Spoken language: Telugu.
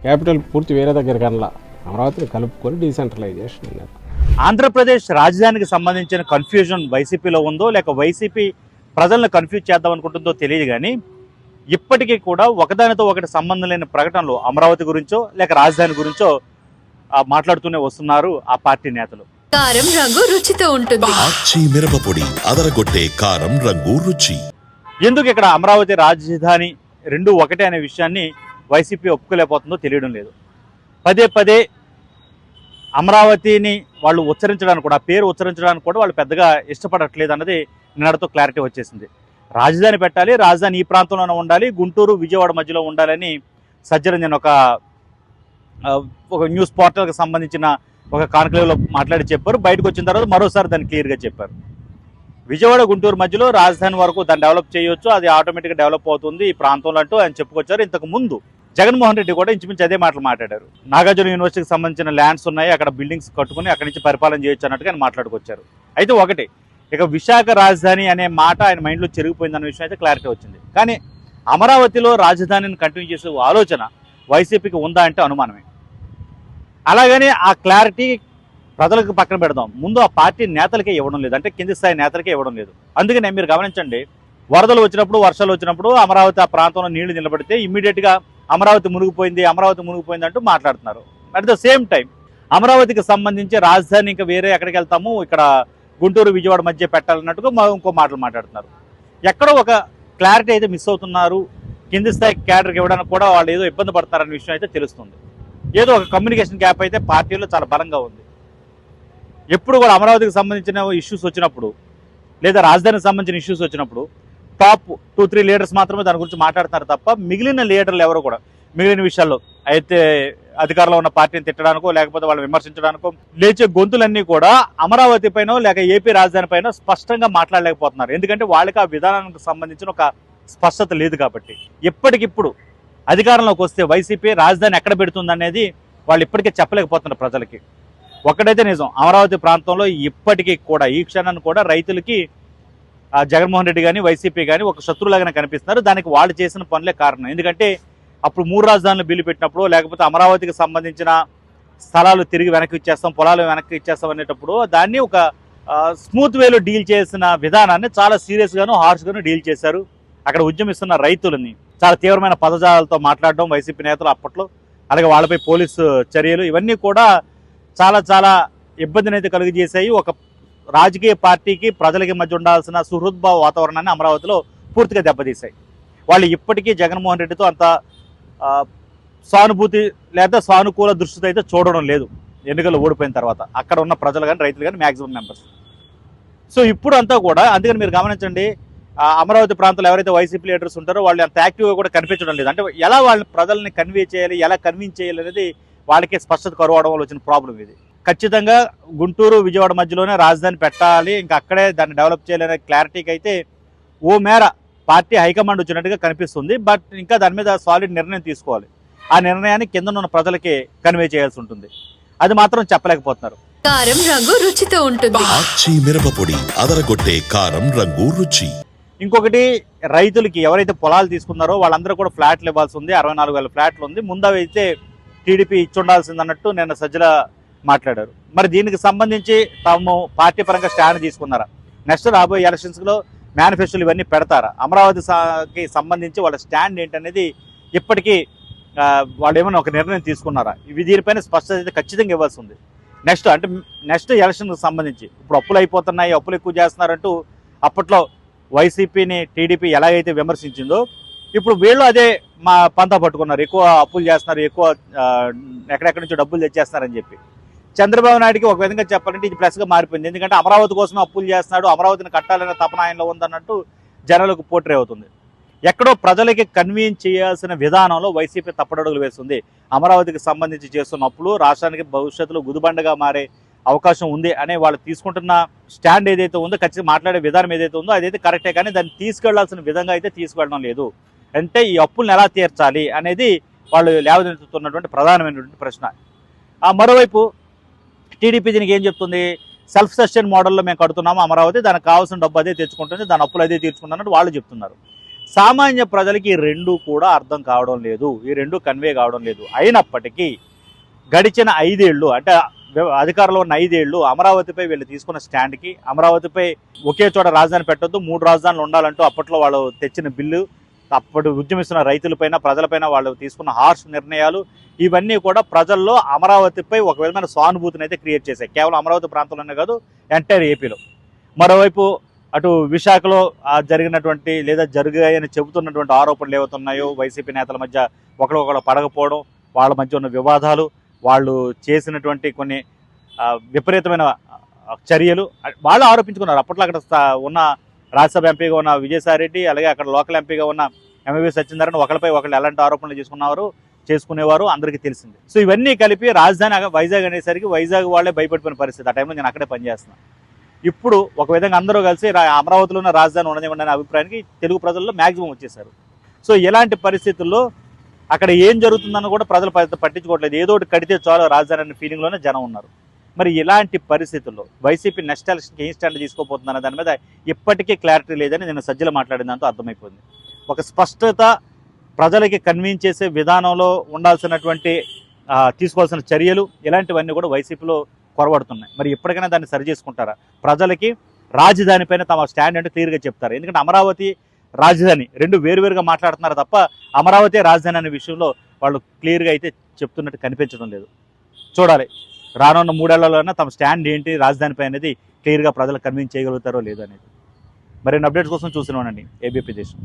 క్యాపిటల్ పూర్తి వేరే దగ్గర కనలా. అమరావతిని కలుపుకొని డీసెంట్రలైజేషన్ అన్నారు. ఆంధ్రప్రదేశ్ రాజధానికి సంబంధించిన కన్ఫ్యూజన్ వైసీపీలో ఉందో లేక వైసీపీ ప్రజలను కన్ఫ్యూజ్ చేద్దాం అనుకుంటుందో తెలియదు కానీ ఇప్పటికీ కూడా ఒకదానితో ఒకటి సంబంధం లేని ప్రకటనలు అమరావతి గురించో లేక రాజధాని గురించో ఆ, మాట్లాడుతూనే వస్తున్నారు ఆ పార్టీ నేతలు. కారం రంగు రుచితో ఉంటుంది. ఆచి మిరపపొడి అదరగొట్టే కారం రంగు రుచి. ఎందుకు ఇక్కడ అమరావతి రాజధాని రెండు ఒకటే అనే విషయాన్ని వైసీపీ ఒప్పుకోలేకపోతుందో తెలియడం లేదు. పదే పదే అమరావతిని వాళ్ళు ఉచ్చరించడానికి కూడా ఆ పేరు ఉచ్చరించడానికి కూడా వాళ్ళు పెద్దగా ఇష్టపడట్లేదు అన్నది నిన్నటితో క్లారిటీ వచ్చేసింది. రాజధాని పెట్టాలి రాజధాని ఈ ప్రాంతంలోనే ఉండాలి గుంటూరు విజయవాడ మధ్యలో ఉండాలని సజ్జల నేను ఒక ఒక న్యూస్ పోర్టల్కి సంబంధించిన ఒక కాన్క్లేవ్లో మాట్లాడి చెప్పారు. బయటకు వచ్చిన తర్వాత మరోసారి దాన్ని క్లియర్గా చెప్పారు. విజయవాడ గుంటూరు మధ్యలో రాజధాని వరకు దాన్ని డెవలప్ చేయొచ్చు అది ఆటోమేటిక్గా డెవలప్ అవుతుంది ఈ ప్రాంతంలో అంటూ ఆయన చెప్పుకొచ్చారు. ఇంతకు ముందు జగన్మోహన్ రెడ్డి కూడా ఇంచుమించు అదే మాటలు మాట్లాడారు. నాగార్జున యూనివర్సిటీకి సంబంధించిన ల్యాండ్స్ ఉన్నాయి అక్కడ బిల్డింగ్స్ కట్టుకుని అక్కడి నుంచి పరిపాలన చేయొచ్చు అన్నట్టుగా ఆయన మాట్లాడుకొచ్చారు. అయితే ఒకటి ఇక విశాఖ రాజధాని అనే మాట ఆయన మైండ్లో చెరిగిపోయిందన్న విషయం అయితే క్లారిటీ వచ్చింది. కానీ అమరావతిలో రాజధానిని కంటిన్యూ చేసే ఆలోచన వైసీపీకి ఉందా అంటే అనుమానమే. అలాగనే ఆ క్లారిటీ ప్రజలకు పక్కన పెడదాం. ముందు ఆ పార్టీ నేతలకే ఇవ్వడం లేదు. అంటే కింది స్థాయి నేతలకే ఇవ్వడం లేదు. అందుకనే మీరు గమనించండి వరదలు వచ్చినప్పుడు వర్షాలు వచ్చినప్పుడు అమరావతి ఆ ప్రాంతంలో నీళ్ళు నిలబడితే ఇమ్మీడియట్గా అమరావతి మునిగిపోయింది అమరావతి మునిగిపోయింది అంటూ మాట్లాడుతున్నారు. అట్ ద సేమ్ టైం అమరావతికి సంబంధించి రాజధాని ఇంకా వేరే ఎక్కడికి వెళ్తాము ఇక్కడ గుంటూరు విజయవాడ మధ్య పెట్టాలన్నట్టుగా ఇంకో మాటలు మాట్లాడుతున్నారు. ఎక్కడో ఒక క్లారిటీ అయితే మిస్ అవుతున్నారు. కింది స్థాయి క్యాడర్కి ఇవ్వడానికి కూడా వాళ్ళు ఏదో ఇబ్బంది పడతారనే విషయం అయితే తెలుస్తుంది. ఏదో ఒక కమ్యూనికేషన్ గ్యాప్ అయితే పార్టీలో చాలా బలంగా ఉంది. ఎప్పుడు కూడా అమరావతికి సంబంధించిన ఇష్యూస్ వచ్చినప్పుడు లేదా రాజధానికి సంబంధించిన ఇష్యూస్ వచ్చినప్పుడు టాప్ టూ త్రీ లీడర్స్ మాత్రమే దాని గురించి మాట్లాడుతున్నారు తప్ప మిగిలిన లీడర్లు ఎవరు కూడా మిగిలిన విషయాల్లో అయితే అధికారంలో ఉన్న పార్టీని తిట్టడానికో లేకపోతే వాళ్ళని విమర్శించడానికో లేచే గొంతులన్నీ కూడా అమరావతి పైన లేక ఏపీ రాజధాని పైన స్పష్టంగా మాట్లాడలేకపోతున్నారు. ఎందుకంటే వాళ్ళకి ఆ విధానానికి సంబంధించిన ఒక స్పష్టత లేదు కాబట్టి. ఇప్పటికిప్పుడు అధికారంలోకి వస్తే వైసీపీ రాజధాని ఎక్కడ పెడుతుందనేది వాళ్ళు ఇప్పటికే చెప్పలేకపోతున్నారు ప్రజలకి. ఒక్కడైతే నిజం అమరావతి ప్రాంతంలో ఇప్పటికీ కూడా ఈ క్షణాన్ని కూడా రైతులకి జగన్మోహన్ రెడ్డి కానీ వైసీపీ కానీ ఒక శత్రులాగానే కనిపిస్తున్నారు. దానికి వాళ్ళు చేసిన పనులే కారణం. ఎందుకంటే అప్పుడు మూడు రాజధానులు బిల్లు పెట్టినప్పుడు లేకపోతే అమరావతికి సంబంధించిన స్థలాలు తిరిగి వెనక్కి ఇచ్చేస్తాం పొలాలు వెనక్కి ఇచ్చేస్తాం అనేటప్పుడు దాన్ని ఒక స్మూత్ వేలో డీల్ చేసిన విధానాన్ని చాలా సీరియస్గాను హార్ష్గాను డీల్ చేశారు. అక్కడ ఉద్యమిస్తున్న రైతులని. చాలా తీవ్రమైన పదజాలతో మాట్లాడడం వైసీపీ నేతలు అప్పట్లో అలాగే వాళ్ళపై పోలీసు చర్యలు ఇవన్నీ కూడా చాలా చాలా ఇబ్బందిని అయితే కలుగజేశాయి. ఒక రాజకీయ పార్టీకి ప్రజలకి మధ్య ఉండాల్సిన సుహృద్భావ వాతావరణాన్ని అమరావతిలో పూర్తిగా దెబ్బతీశాయి. వాళ్ళు ఇప్పటికీ జగన్మోహన్ రెడ్డితో అంత సానుభూతి లేదా సానుకూల దృష్టితో అయితే చూడడం లేదు. ఎన్నికలు ఓడిపోయిన తర్వాత. అక్కడ ఉన్న ప్రజలు కానీ రైతులు కానీ మ్యాక్సిమం మెంబర్స్ సో ఇప్పుడు అంతా కూడా అందుకని మీరు గమనించండి అమరావతి ప్రాంతంలో ఎవరైతే వైసీపీ లీడర్స్ ఉంటారో వాళ్ళు అంత యాక్టివ్గా కూడా కనిపించడం లేదు. అంటే ఎలా వాళ్ళ ప్రజల్ని కన్వే చేయాలి ఎలా కన్విన్స్ చేయాలి అనేది వాళ్ళకి స్పష్టత కరువడం వల్ల వచ్చిన ప్రాబ్లం ఇది. ఖచ్చితంగా గుంటూరు విజయవాడ మధ్యలోనే రాజధాని పెట్టాలి. ఇంకా అక్కడే దాన్ని డెవలప్ చేయాలనే క్లారిటీకి అయితే ఓ మేర పార్టీ హైకమాండ్ వచ్చినట్టుగా కనిపిస్తుంది. బట్ ఇంకా దాని మీద సాలిడ్ నిర్ణయం తీసుకోవాలి. ఆ నిర్ణయాన్ని కింద ఉన్న ప్రజలకి కన్వే చేయాల్సి ఉంటుంది. అది మాత్రం చెప్పలేకపోతున్నారు. కారం రంగు రుచితో ఉంటుంది. మిరపపొడి అదరగొట్టే కారం రంగు రుచి. ఇంకొకటి రైతులకి ఎవరైతే పొలాలు తీసుకున్నారో వాళ్ళందరూ కూడా ఫ్లాట్లు ఇవ్వాల్సి ఉంది. అరవై నాలుగు వేల ఫ్లాట్లు ఉంది. ముందు అవి అయితే టీడీపీ ఇచ్చుండాల్సింది అన్నట్టు నిన్న సజ్జల మాట్లాడారు. మరి దీనికి సంబంధించి తాము పార్టీ పరంగా స్టాండ్ తీసుకున్నారా? నెక్స్ట్ రాబోయే ఎలక్షన్స్లో మేనిఫెస్టోలు ఇవన్నీ పెడతారా? అమరావతికి సంబంధించి వాళ్ళ స్టాండ్ ఏంటనేది ఇప్పటికీ వాళ్ళు ఏమైనా ఒక నిర్ణయం తీసుకున్నారా? ఇవి దీనిపైన స్పష్టత అయితే ఖచ్చితంగా ఇవ్వాల్సి ఉంది. నెక్స్ట్ అంటే నెక్స్ట్ ఎలక్షన్కి సంబంధించి ఇప్పుడు అప్పులు అయిపోతున్నాయి అప్పులు ఎక్కువ చేస్తున్నారంటూ అప్పట్లో వైసీపీని టీడీపీ ఎలాగైతే విమర్శించిందో ఇప్పుడు వీళ్ళు అదే మా పంతా పట్టుకున్నారు. ఎక్కువ అప్పులు చేస్తున్నారు ఎక్కువ ఎక్కడెక్కడి నుంచో డబ్బులు తెచ్చేస్తున్నారని చెప్పి. చంద్రబాబు నాయుడికి ఒక విధంగా చెప్పాలంటే ఇది ప్లస్గా మారిపోయింది. ఎందుకంటే అమరావతి కోసం అప్పులు చేస్తున్నాడు అమరావతిని కట్టాలనే తపన ఆయనలో ఉందన్నట్టు జనాలకు పోట్రే అవుతుంది. ఎక్కడో ప్రజలకి కన్వీన్ చేయాల్సిన విధానంలో వైసీపీ తప్పడడుగులు వేస్తుంది. అమరావతికి సంబంధించి చేస్తున్న అప్పులు రాష్ట్రానికి భవిష్యత్తులో గుదిబండగా మారే అవకాశం ఉంది అనే వాళ్ళు తీసుకుంటున్న స్టాండ్ ఏదైతే ఉందో ఖచ్చితంగా మాట్లాడే విధానం ఏదైతే ఉందో అదైతే కరెక్టే కానీ దాన్ని తీసుకెళ్ళాల్సిన విధంగా అయితే తీసుకెళ్ళడం లేదు. అంటే ఈ అప్పులను ఎలా తీర్చాలి అనేది వాళ్ళు లేవదెత్తుతున్నటువంటి ప్రధానమైనటువంటి ప్రశ్న. ఆ మరోవైపు టీడీపీ దీనికి ఏం చెప్తుంది? సెల్ఫ్ సస్టైన్ మోడల్లో మేము కడుతున్నాము అమరావతి దానికి కావాల్సిన డబ్బు అదే తెచ్చుకుంటుంది దాని అప్పులు అదే తీర్చుకుంటున్నట్టు వాళ్ళు చెప్తున్నారు. సామాన్య ప్రజలకి ఈ రెండు కూడా అర్థం కావడం లేదు. ఈ రెండు కన్వే కావడం లేదు. అయినప్పటికీ గడిచిన ఐదేళ్ళు అంటే అధికారంలో ఉన్న ఐదేళ్ళు అమరావతిపై వీళ్ళు తీసుకున్న స్టాండ్కి అమరావతిపై ఒకే చోట రాజధాని పెట్టొద్దు మూడు రాజధానులు ఉండాలంటూ అప్పట్లో వాళ్ళు తెచ్చిన బిల్లు అప్పుడు ఉద్యమిస్తున్న రైతులపైన ప్రజలపైన వాళ్ళు తీసుకున్న హార్ష్ నిర్ణయాలు ఇవన్నీ కూడా ప్రజల్లో అమరావతిపై ఒక విధమైన సానుభూతిని అయితే క్రియేట్ చేశాయి. కేవలం అమరావతి ప్రాంతంలోనే కాదు ఎంటైర్ ఏపీలో. మరోవైపు అటు విశాఖలో జరిగినటువంటి లేదా జరిగాయని చెబుతున్నటువంటి ఆరోపణలు ఏవైతున్నాయో వైసీపీ నేతల మధ్య ఒకరికొకరు పడకపోవడం వాళ్ళ మధ్య ఉన్న వివాదాలు వాళ్ళు చేసినటువంటి కొన్ని విపరీతమైన చర్యలు వాళ్ళు ఆరోపించుకున్నారు. అప్పట్లో అక్కడ ఉన్న రాజ్యసభ ఎంపీగా ఉన్న విజయసాయిరెడ్డి అలాగే అక్కడ లోకల్ ఎంపీగా ఉన్న ఎంఎవి సత్యనారాయణ ఒకరిపై ఒకళ్ళు ఎలాంటి ఆరోపణలు చేసుకున్నారు చేసుకునేవారు అందరికీ తెలిసింది. సో ఇవన్నీ కలిపి రాజధాని వైజాగ్ అనేసరికి వైజాగ్ వాళ్ళే భయపడిపోయిన పరిస్థితి. ఆ టైంలో నేను అక్కడే పనిచేస్తున్నాను ఇప్పుడు ఒక విధంగా అందరూ కలిసి రా- అమరావతిలో ఉన్న రాజధాని ఉండనివ్వండి అనే అభిప్రాయానికి తెలుగు ప్రజల్లో మ్యాక్సిమం వచ్చేసారు సో ఇలాంటి పరిస్థితుల్లో అక్కడ ఏం జరుగుతుందని కూడా ప్రజలు పట్టించుకోవట్లేదు. ఏదో ఒకటి కడితే చాలు రాజధాని అనే ఫీలింగ్లోనే జనం ఉన్నారు. మరి ఇలాంటి పరిస్థితుల్లో వైసీపీ నెక్స్ట్ ఎలక్షన్కి ఏం స్టాండ్ తీసుకోబోతుందన్న దాని మీద ఇప్పటికీ క్లారిటీ లేదని నేను సజ్జలు మాట్లాడిన దాంతో అర్థమైపోయింది. ఒక స్పష్టత ప్రజలకి కన్విన్స్ చేసే విధానంలో ఉండాల్సినటువంటి తీసుకోవాల్సిన చర్యలు ఇలాంటివన్నీ కూడా వైసీపీలో కొరబడుతున్నాయి మరి ఎప్పటికైనా దాన్ని సరి చేసుకుంటారా? ప్రజలకి రాజధాని పైన తమ స్టాండ్ అంటే క్లియర్గా చెప్తారు. ఎందుకంటే అమరావతి రాజధాని రెండు వేరువేరుగా మాట్లాడుతున్నారు తప్ప అమరావతి రాజధాని అనే విషయంలో వాళ్ళు క్లియర్గా అయితే చెప్తున్నట్టు కనిపించడం లేదు. చూడాలి. రానున్న మూడేళ్ళలోనే తమ స్టాండ్ ఏంటి రాజధానిపై అనేది క్లియర్గా ప్రజలకు కన్విన్స్ చేయగలుగుతారో లేదో అనేది. మరిన్ని అప్డేట్స్ కోసం చూస్తున్నానండి ఏబీపీ దేశం.